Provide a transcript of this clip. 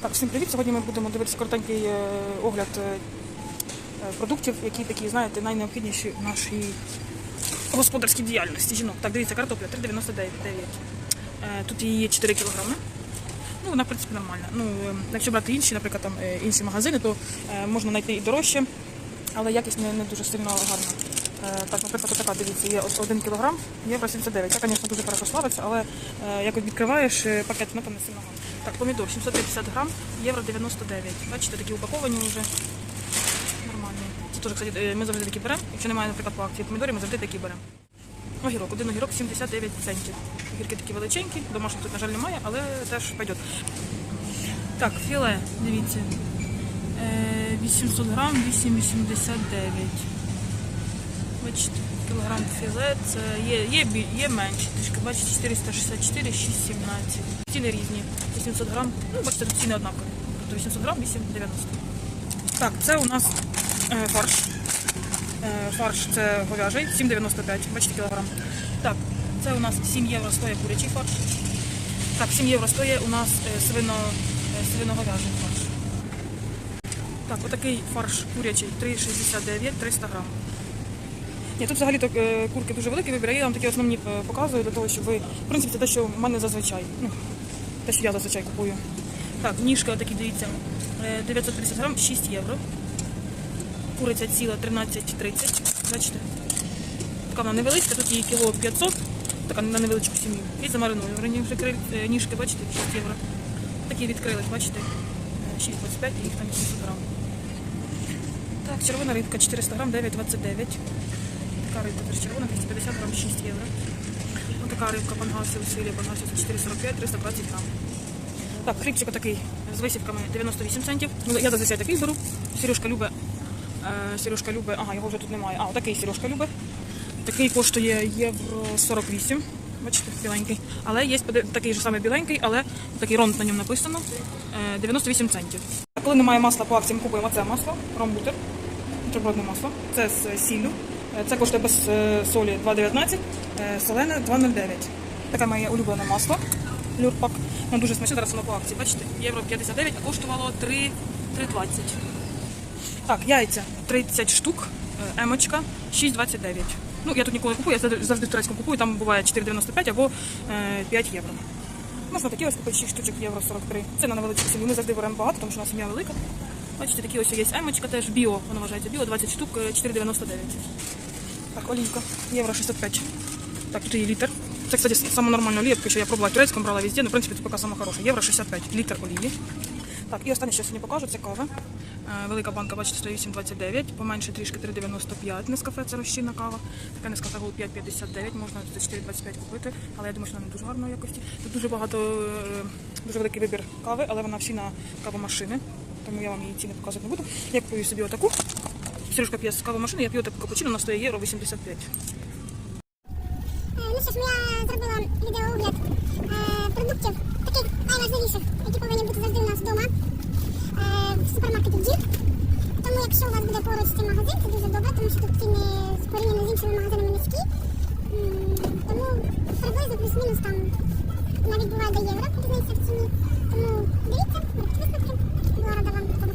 Так, всім привіт. Сьогодні ми будемо дивитися коротенький е, огляд е, е, продуктів, які такі, знаєте, найнеобхідніші в нашій господарській діяльності жінок. Так, дивіться, картопля 3,99. Е, Тут її 4 кілограми. Ну, вона, в принципі, нормальна. Ну, якщо брати інші, наприклад, там інші магазини, то можна знайти і дорожче, але якість не дуже сильно гарна. Е, Так, наприклад, така, дивіться, є 1 кілограм, євро 79. Це, звісно, дуже хорошо але е, як відкриваєш е, пакет, ну, там не сильно. Так, помідор 750 грам, євро 99. Бачите, такі упаковані вже. Нормальні. Це теж, кстати, ми завжди такі беремо. Якщо немає, наприклад, по акції помідорів, ми завжди такі беремо. Огірок, один огірок 79 центів. Огірки такі величенькі, домашніх тут, на жаль, немає, але теж пойдет. Так, філе, дивіться. Е, 800 грам, 8,89. Бачите, кілограм філе, це є, є, є менші, трішки, бачите, 464, 6,17. Ціни різні. 800 грам, ну, бачите, тут ціни однакові. Тобто 800 грам, 8,90. Так, це у нас е, фарш. Е, фарш це говяжий, 7,95, бачите, кілограм. Так, це у нас 7 євро стоїть курячий фарш. Так, 7 євро стоїть у нас е, свино, е, свиноговяжий фарш. Так, отакий фарш курячий 3,69, 300 грам. Ні, тут взагалі так, е, курки дуже великі вибір, я вам такі основні е, показую для того, щоб ви, в принципі, це те, що в мене зазвичай. Ну, те, що я зазвичай купую. Так, ніжка такі, дивіться, е, 950 грам, 6 євро. Куриця ціла 13,30. Бачите? Така вона невеличка, тут її кіло 500, така на невеличку сім'ю. І е, ніжки, бачите, 6 євро. Такі відкрились, бачите? Е, 6,25 і їх там 700 грам. Так, червона рибка 400 грам, 9,29. Така рибка червона, 250 грам, 6 євро. Ось така рибка пангасі усилля, пангасі 445, 320 грам. Так, хлібчик такий з висівками 98 центів. Ну, Я зазвичай такий беру. Сережка любить. Е, Сережка любить. Ага, його вже тут немає. А, отакий Сережка любить. Такий коштує євро 48. Бачите, біленький. Але є такий же самий біленький, але такий ронт на ньому написано. Е, 98 центів. Коли немає масла по акції, ми купуємо це масло, ромбутер, бутербродне масло. Це з сіллю. Е, Це коштує без е, солі 2,19, е, солене 2,09. Таке моє улюблене масло. Люрпак. Воно дуже смачне, зараз воно по акції. Бачите, євро 59, а коштувало 3, 3,20. Так, яйця 30 штук, е, емочка 6,29. Ну, я тут ніколи не купую, я завжди в турецькому купую, там буває 4,95 або е, 5 євро. Можна такі ось купити 6 штучок євро 43. Це на невеличку сім'ю. Ми завжди беремо багато, тому що у нас сім'я велика. Бачите, такі ось є емочка теж біо, воно вважається біо, 20 штук, е, 4,99. Так, олійка, євро 65. Так, тут є літр. Це, кстати, саме нормальна олія, що я пробувала в турецькому, брала везде, ну, в принципі, це поки саме хороше. Євро 65, літр олії. Так, і останнє, що сьогодні покажу, це кава. Е, Велика банка, бачите, стоїть 8,29, поменше трішки 3,95 Нескафе, це розчинна кава. Така Нескафе Gold 5,59, можна за 4,25 купити, але я думаю, що вона не дуже гарної якості. Тут дуже багато, е, дуже великий вибір кави, але вона всі на кавомашини, тому я вам її ціни показувати не буду. Я купую собі отаку. Сережка п'є з кавомашини, я п'ю таку капучино, вона стоїть євро 85. Е, Ну що ж, я зробила відеоогляд е, продуктів, таких найважливіших, які повинні бути у нас вдома е, в супермаркеті Дім. Тому якщо у вас буде поруч цей магазин, це дуже добре, тому що тут ціни порівняно з іншими магазинами низькі. Тому приблизно плюс-мінус там навіть буває до євро різниця в ціні. Тому дивіться, робіть висновки. あ!